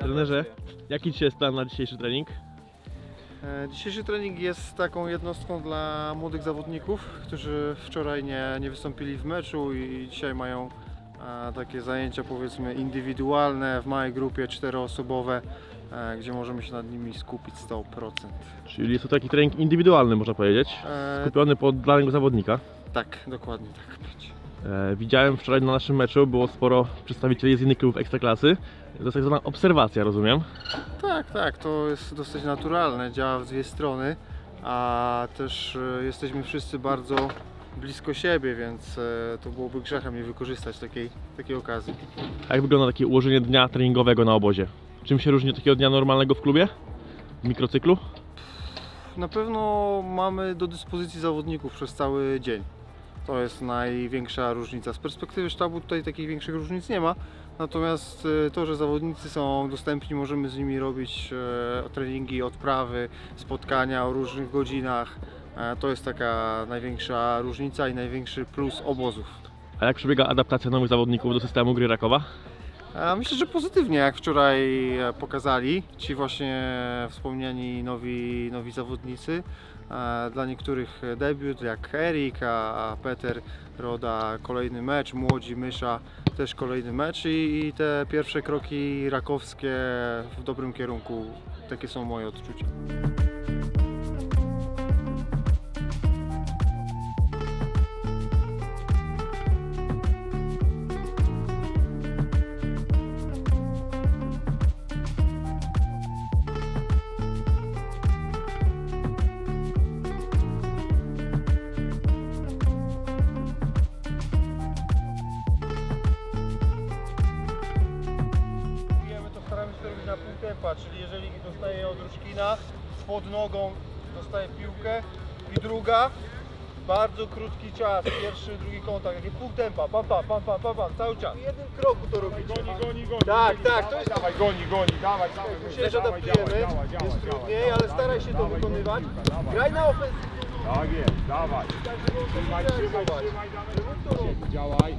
Trenerze, jaki dzisiaj jest plan na dzisiejszy trening? E, Dzisiejszy trening jest taką jednostką dla młodych zawodników, którzy wczoraj nie, nie wystąpili w meczu i dzisiaj mają e, takie zajęcia powiedzmy indywidualne w małej grupie czteroosobowe, e, gdzie możemy się nad nimi skupić 100%. Czyli jest to taki trening indywidualny, można powiedzieć, skupiony pod danego zawodnika. tak, dokładnie tak będzie. E, widziałem wczoraj na naszym meczu, było sporo przedstawicieli z innych klubów Ekstraklasy. To jest tak zwana obserwacja, rozumiem? Tak, tak, to jest dosyć naturalne, działa w dwie strony, a też e, jesteśmy wszyscy bardzo blisko siebie, więc e, to byłoby grzechem nie wykorzystać takiej, takiej okazji. A jak wygląda takie ułożenie dnia treningowego na obozie? Czym się różni od takiego dnia normalnego w klubie? W mikrocyklu? Na pewno mamy do dyspozycji zawodników przez cały dzień. To jest największa różnica. Z perspektywy sztabu tutaj takich większych różnic nie ma. Natomiast e, to, że zawodnicy są dostępni, możemy z nimi robić e, treningi, odprawy, spotkania o różnych godzinach. E, To jest taka największa różnica i największy plus obozów. A jak przebiega adaptacja nowych zawodników do systemu gry Rakowa? Myślę, że pozytywnie, jak wczoraj e, pokazali ci właśnie wspomniani nowi, nowi zawodnicy. E, Dla niektórych debiut, jak Erik, a Peter Roda kolejny mecz, młodzi Mysza też kolejny mecz i, i te pierwsze kroki rakowskie w dobrym kierunku. Takie są moje odczucia. Dostaje od Ruszkina, pod nogą dostaje piłkę i druga, bardzo krótki czas, pierwszy, drugi kontakt, takie pół tempa, pam, pam, pam, pam, pam, pam cały czas. W jednym kroku to robicie. Goni, goni, goni. Tak, goni, tak, dawaj, to jest- Dawaj, goni, goni, dawaj, dawaj. Tu się adaptujemy, jest trudniej, ale staraj się to wykonywać. Graj na ofensywę, Tak jest, dawaj. Trzymaj, trzymaj, trzymaj, dawaj. Działaj.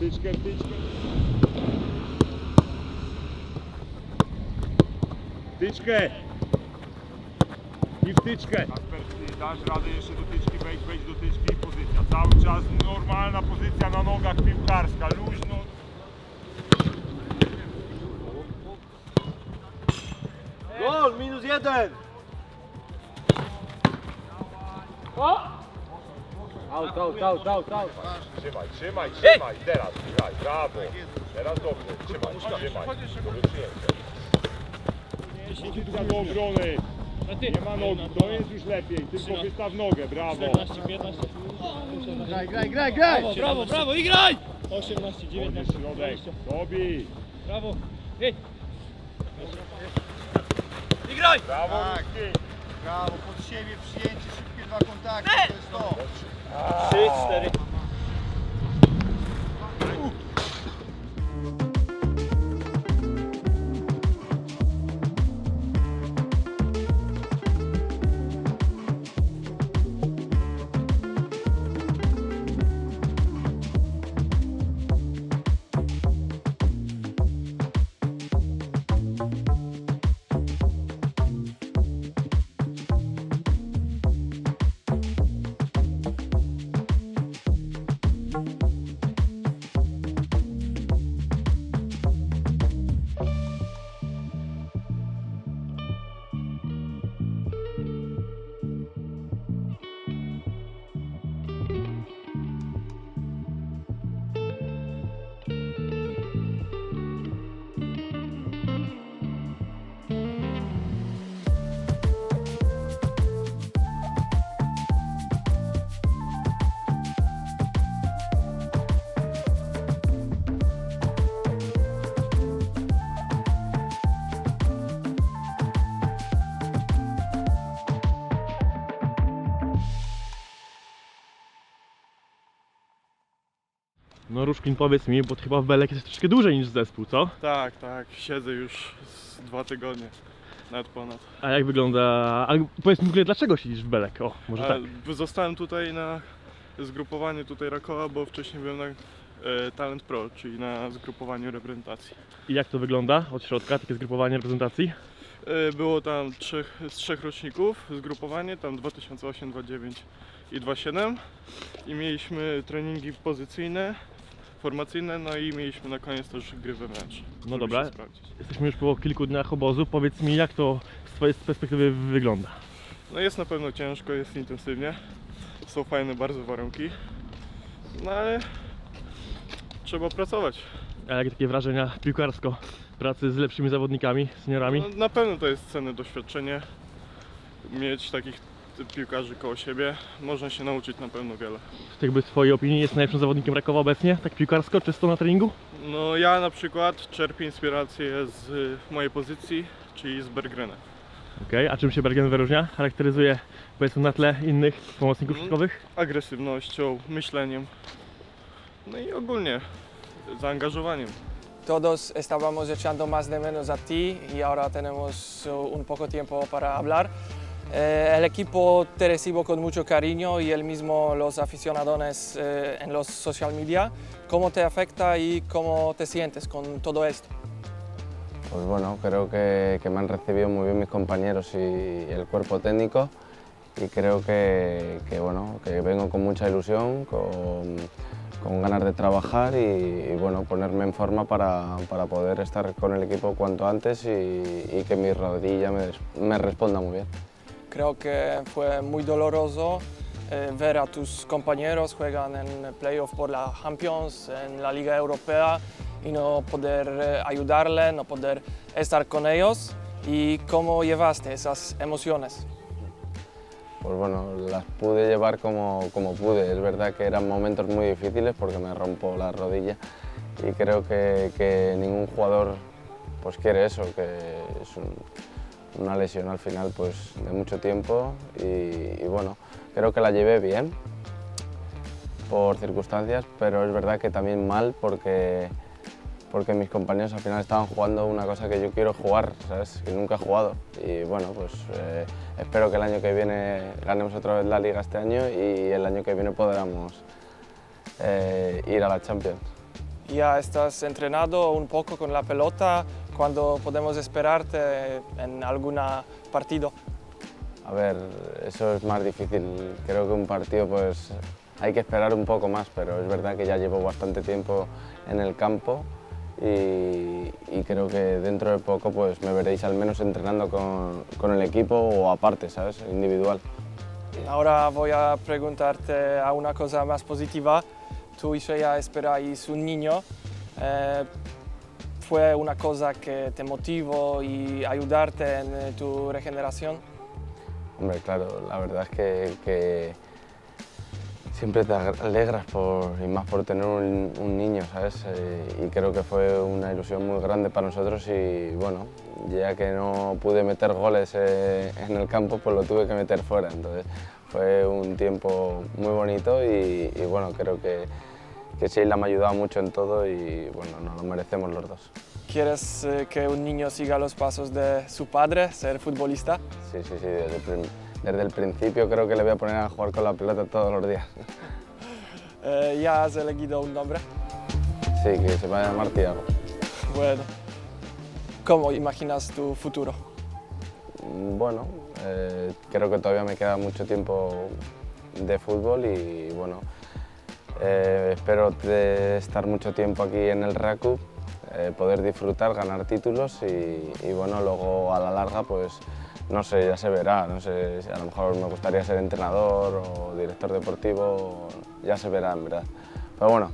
Tyczkę, tyczkę. Wtyczkę! I wtyczkę! Kasper, ty dasz radę jeszcze do tyczki wejść, wejść do tyczki i pozycja. Cały czas normalna pozycja na nogach piłkarska, luźno. Gol, minus jeden! O! Out, out, out, out, out. Trzymaj, trzymaj, trzymaj, teraz, trzymaj, brawo. Teraz dobrze, trzymaj, trzymaj. Do przyjęcia. 10. Piłka do obrony. Nie ma nogi, to jest już lepiej, tylko wystaw nogę, brawo. 14, 15. Graj, graj, graj, graj! Brawo, brawo, brawo i graj! 18, 19, środek. 20. Dobi. Brawo, jedź! I graj! Brawo, tak. Brawo, pod siebie przyjęcie, szybkie dwa kontakty, to jest to. 3, 4. No Ruszkin, powiedz mi, bo ty chyba w Belek jest troszkę dłużej niż zespół, co? Tak, tak, siedzę już z dwa tygodnie, nawet ponad. A jak wygląda... A powiedz mi w ogóle, dlaczego siedzisz w Belek? O, może A tak. Zostałem tutaj na zgrupowanie tutaj Rakowa, bo wcześniej byłem na e, Talent Pro, czyli na zgrupowaniu reprezentacji. I jak to wygląda od środka, takie zgrupowanie reprezentacji? E, Było tam trzech, z trzech roczników zgrupowanie, tam 2008, 2009 i 2007 i mieliśmy treningi pozycyjne, formacyjne, no i mieliśmy na koniec też gry we mecz. No żeby dobra. się sprawdzić. Jesteśmy już po kilku dniach obozu. Powiedz mi, jak to z Twojej perspektywy wygląda? No jest na pewno ciężko, jest intensywnie, są fajne bardzo warunki, no ale trzeba pracować. A jakie takie wrażenia piłkarsko pracy z lepszymi zawodnikami, seniorami? No, na pewno to jest cenne doświadczenie, mieć takich piłkarzy koło siebie, można się nauczyć na pewno wiele. Jakby w Twojej opinii jest najlepszym zawodnikiem Rakowa obecnie, tak piłkarsko, czysto na treningu? No ja na przykład czerpię inspirację z y, mojej pozycji, czyli z Bergrena. Okej, a czym się Bergen wyróżnia? Charakteryzuje powiedzmy na tle innych pomocników Mm. środkowych? Agresywnością, myśleniem, no i ogólnie zaangażowaniem. Todos estábamos echando más de menos a ti y ahora tenemos uh, un poco tiempo para hablar. Eh, el equipo te recibo con mucho cariño y el mismo los aficionados eh, en los social media. ¿Cómo te afecta y cómo te sientes con todo esto? Pues bueno, creo que, me han recibido muy bien mis compañeros y el cuerpo técnico y creo que, bueno, que vengo con mucha ilusión, con, ganas de trabajar y, bueno, ponerme en forma para, para poder estar con el equipo cuanto antes y, que mi rodilla me responda muy bien. Creo que fue muy doloroso eh, ver a tus compañeros juegan en playoff por la Champions, en la Liga Europea y no poder eh, ayudarle, no poder estar con ellos. ¿Y cómo llevaste esas emociones? Pues bueno, las pude llevar como, como pude. Es verdad que eran momentos muy difíciles porque me rompo la rodilla y creo que, que ningún jugador pues quiere eso, que es un- una lesión al final pues de mucho tiempo y, bueno, creo que la llevé bien por circunstancias, pero es verdad que también mal porque, porque mis compañeros al final estaban jugando una cosa que yo quiero jugar, ¿sabes? Que nunca he jugado. Y bueno, pues eh, espero que el año que viene ganemos otra vez la liga este año y el año que viene podamos eh, ir a la Champions. Ya estás entrenado un poco con la pelota. ¿Cuándo podemos esperarte en algún partido? A ver, eso es más difícil. Creo que un partido pues hay que esperar un poco más, pero es verdad que ya llevo bastante tiempo en el campo y, y creo que dentro de poco pues me veréis al menos entrenando con, con el equipo o aparte, ¿sabes? Individual. Ahora voy a preguntarte a una cosa más positiva. Tú y Shea esperáis un niño. Eh, ¿Fue una cosa que te motivó y ayudarte en eh, tu regeneración? Hombre, claro, la verdad es que, que siempre te alegras por, y más por tener un, un niño, ¿sabes? Eh, y creo que fue una ilusión muy grande para nosotros y bueno, ya que no pude meter goles eh, en el campo, pues lo tuve que meter fuera. Entonces fue un tiempo muy bonito y, y bueno, creo que, que Sheila me ha ayudado mucho en todo y bueno, nos lo merecemos los dos. ¿Quieres eh, que un niño siga los pasos de su padre, ser futbolista? Sí, sí, sí, desde el, prim- desde el principio creo que le voy a poner a jugar con la pelota todos los días. Eh, ¿Ya has elegido un nombre? Sí, que se va a llamar Tiago. Bueno. ¿Cómo imaginas tu futuro? Mm, Bueno, eh, creo que todavía me queda mucho tiempo de fútbol y bueno, eh, espero estar mucho tiempo aquí en el RACU, eh, poder disfrutar, ganar títulos y, y bueno, luego a la larga pues no sé, ya se verá, no sé, a lo mejor me gustaría ser entrenador o director deportivo, ya se verá en verdad. Pero bueno,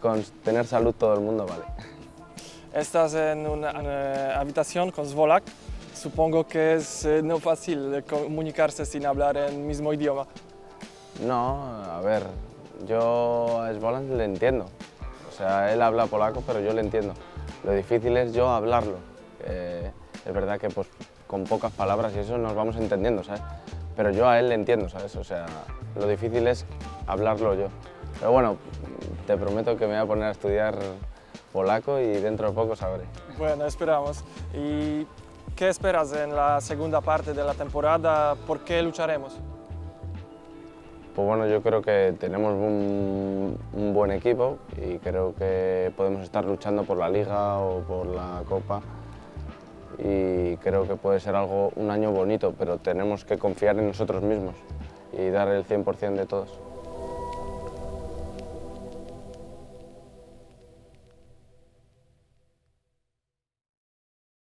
con tener salud todo el mundo vale. Estás en una eh, habitación con Zvolak. Supongo que es eh, no fácil comunicarse sin hablar el mismo idioma. No, a ver, yo a Svolan le entiendo. O sea, él habla polaco, pero yo le entiendo. Lo difícil es yo hablarlo. Eh, es verdad que pues con pocas palabras y eso nos vamos entendiendo, ¿sabes? Pero yo a él le entiendo, ¿sabes? O sea, lo difícil es hablarlo yo. Pero bueno, te prometo que me voy a poner a estudiar polaco y dentro de poco sabré. Bueno, esperamos. ¿Y qué esperas en la segunda parte de la temporada? ¿Por qué lucharemos? Pues bueno, yo creo que tenemos un, buen equipo y creo que podemos estar luchando por la liga o por la copa y creo que puede ser algo, un año bonito, pero tenemos que confiar en nosotros mismos y dar el 100% de todos.